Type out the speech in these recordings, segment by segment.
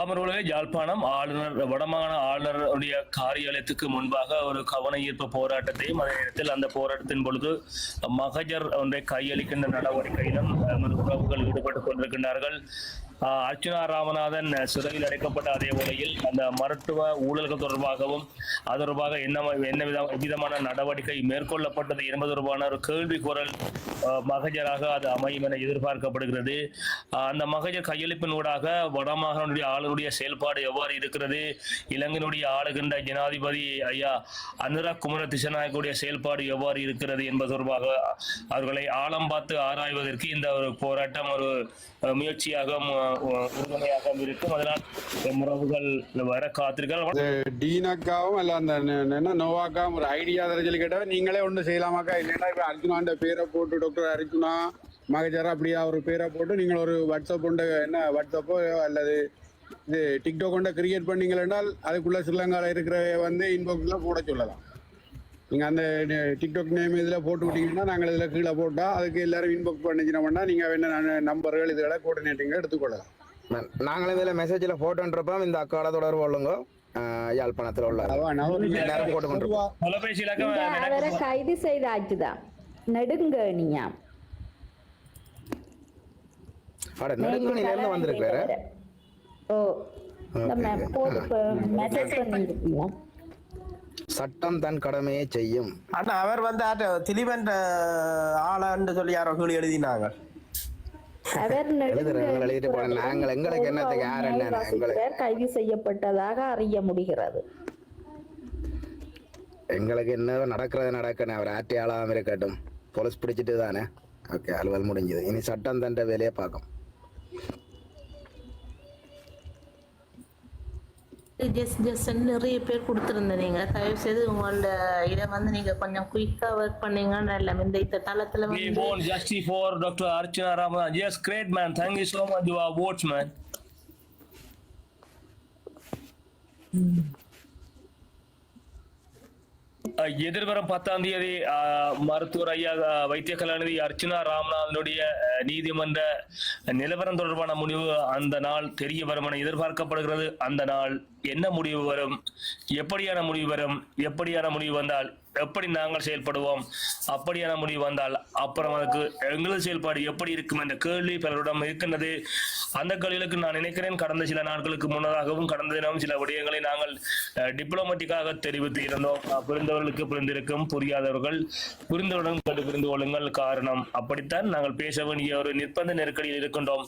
அமர்வுகளே யாழ்ப்பாணம் ஆளுநர் வடமாகாண ஆளுநருடைய காரியாலயத்துக்கு முன்பாக ஒரு கவன ஈர்ப்பு போராட்டத்தையும் அதே நேரத்தில் அந்த போராட்டத்தின் பொழுது மகஜர் ஒன்றை கையளிக்கின்ற நடவடிக்கையிலும் உறவுகள் ஈடுபட்டுக் கொண்டிருக்கின்றார்கள். அர்ச்சுனா ராமநாதன் சிறையில் அடைக்கப்பட்ட அதே வேளையில் அந்த மருத்துவ ஊழல்கள் தொடர்பாகவும் அது தொடர்பாக என்ன என்ன வித விதமான நடவடிக்கை மேற்கொள்ளப்பட்டது என்பது தொடர்பான ஒரு கேள்வி குரல் மகஜராக அது அமையும் என எதிர்பார்க்கப்படுகிறது. அந்த மகஜர் கையளிப்பின் ஊடாக வடமாகாணனுடைய ஆளுடைய செயல்பாடு எவ்வாறு இருக்கிறது? இலங்கையினுடைய ஆளுகின்ற ஜனாதிபதி ஐயா அனுரா குமர திசநாயக்குடைய செயல்பாடு எவ்வாறு இருக்கிறது என்பது தொடர்பாக அவர்களை ஆழம் பார்த்து ஆராய்வதற்கு இந்த ஒரு போராட்டம் ஒரு முயற்சியாகவும் உறுதுணையாக இருக்கும். அதனால் உறவுகள் வர காத்திருக்கிறார்கள். டீனாக்காவும் அல்ல அந்த என்ன நோவாக்காவும் ஒரு ஐடியா சொல்லி கேட்டா நீங்களே ஒன்று செய்யலாமாக்கா? இல்லைன்னா இப்போ அர்ஜுனாண்ட பேரை போட்டு டாக்டர் அர்ஜுனா மகஜரா அப்படியா ஒரு பேரை போட்டு நீங்கள் ஒரு வாட்ஸ்அப் கொண்ட என்ன வாட்ஸ்அப்போ அல்லது இது டிக்டாக் கொண்ட கிரியேட் பண்ணீங்களென்றால் அதுக்குள்ள ஸ்ரீலங்காவில் இருக்கிற வந்து இன்பாக்ஸில் போட சொல்லலாம். நீங்கள் அந்த டிக்டாக் நேம் இதில் போட்டு விட்டீங்கன்னா நாங்கள் இதில் கீழே போட்டால் அதுக்கு எல்லாரும் இன்பாக்ஸ் பண்ணிச்சினோம்னா நீங்கள் என்ன நம்பர்கள் இதெல்லாம் கோஆர்டினேட்டிங்க எடுத்துக்கொள்ளலாம். நாங்களும் இதில் மெசேஜில் போட்டோன்றப்போ இந்த அக்கால தொடர்பு கொள்ளுங்க. யாழ்ப்பாணத்தில் உள்ள கைது செய்தாச்சுதான் நெடுங்கணியாம் அட நெடுக்கணிலேருந்து வந்திருக்காரு ஓ மெசேஜ் பண்ணிருக்கீங்க சட்டம் தன் கடமையை செய்யும். ஆனா அவர் வந்து திலீபன் ஆளான்னு சொல்லி யாரோ கீழே எழுதினாங்க. நாங்கள் எங்களுக்கு என்ன கைது செய்யப்பட்டதாக அறிய முடிகிறது. எங்களுக்கு என்ன நடக்கிறது நடக்கணும் அவர் ஆட்டி ஆளாம இருக்கட்டும். போலீஸ் பிடிச்சிட்டு தானே ஓகே அலுவல் முடிஞ்சது. இனி சட்டம் தண்ட வேலையை பார்க்கும். ஜஸ்ட் ஜஸ்ட் நிறைய பேர் கொடுத்துருந்தீங்க தயவு செய்து உங்களோட இதை வந்து நீங்க கொஞ்சம் குயிக்கா ஒர்க் பண்ணீங்கன்னா எல்லாம் இந்த இந்த தளத்துல வந்து for Dr. Archana Ramadan. Yes, great man. Thank you so much. You are votes, man. அஹ் எதிர்வரும் பத்தாம் தேதி மருத்துவர் ஐயா வைத்திய கலாநிதி அர்ச்சனா ராமநாதனுடைய நீதிமன்ற நிலவரம் தொடர்பான முடிவு அந்த நாள் தெரிய வரும் என எதிர்பார்க்கப்படுகிறது. அந்த நாள் என்ன முடிவு வரும்? எப்படியான முடிவு வரும்? எப்படியான முடிவு வந்தால் எப்படி நாங்கள் செயல்படுவோம்? அப்படியான முடிவு வந்தால் அப்புறம் அதுக்கு எங்களது செயல்பாடு எப்படி இருக்கும் என்ற கேள்வி பலரிடம் இருக்கின்றது. அந்த கேள்விகளுக்கு நான் நினைக்கிறேன் கடந்த சில நாட்களுக்கு முன்னதாகவும் கடந்த தினமும் சில விடயங்களை நாங்கள் டிப்ளமேட்டிக்காக தெரிவித்து இருந்தோம். புரிந்தவர்கள் புரிந்தவர்களுக்கு புரிந்திருக்கும் புரியாதவர்கள் புரிந்தவுடன் கண்டு புரிந்து கொள்ளுங்கள் காரணம். அப்படித்தான் நாங்கள் பேச வேண்டிய ஒரு நிர்பந்த நெருக்கடியில் இருக்கின்றோம்.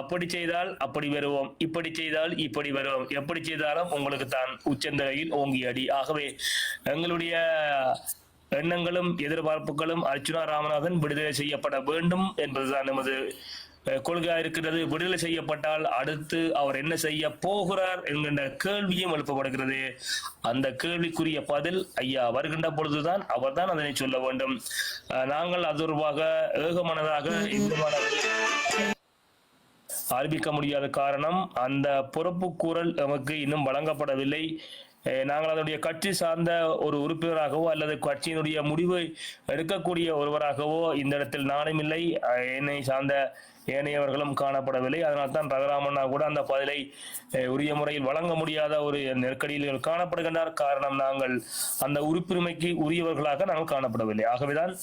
அப்படி செய்தால் அப்படி வருவோம் இப்படி செய்தால் இப்படி வருவோம். எப்படி செய்தாலும் உங்களுக்கு தான் உச்சந்தலையில் ஓங்கி அடி ஆகவே எங்களுடைய எண்ணங்களும் எதிர்பார்ப்புகளும் அர்ச்சுனா ராமநாதன் விடுதலை செய்யப்பட வேண்டும் என்பதுதான் நமது கொள்கையா இருக்கிறது விடுதலை செய்யப்பட்டால் அடுத்து அவர் என்ன செய்ய போகிறார் என்கின்ற கேள்வியும் எழுப்பப்படுகிறது. அந்த கேள்விக்குரிய பதில் ஐயா வருகின்ற பொழுதுதான் அவர்தான் அதனை சொல்ல வேண்டும். நாங்கள் அது தொடர்பாக ஏகமனதாக இந்துமான அறிவிக்க முடியாத காரணம் அந்த பொறுப்பு கூறல் நமக்கு இன்னும் வழங்கப்படவில்லை. நாங்கள் அதனுடைய கட்சி சார்ந்த ஒரு உறுப்பினராகவோ அல்லது கட்சியினுடைய முடிவை எடுக்கக்கூடிய ஒருவராகவோ இந்த இடத்தில் நானும் இல்லை. என்னை சார்ந்த ஏனையவர்களும் காணப்படவில்லை. அதனால் தான் ரகராமண்ணா கூட அந்த பதிலை உரிய முறையில் வழங்க முடியாத ஒரு நெருக்கடியில் காணப்படுகின்றார். காரணம் நாங்கள் அந்த உறுப்புரிமைக்கு உரியவர்களாக நாங்கள் காணப்படவில்லை. ஆகவேதான்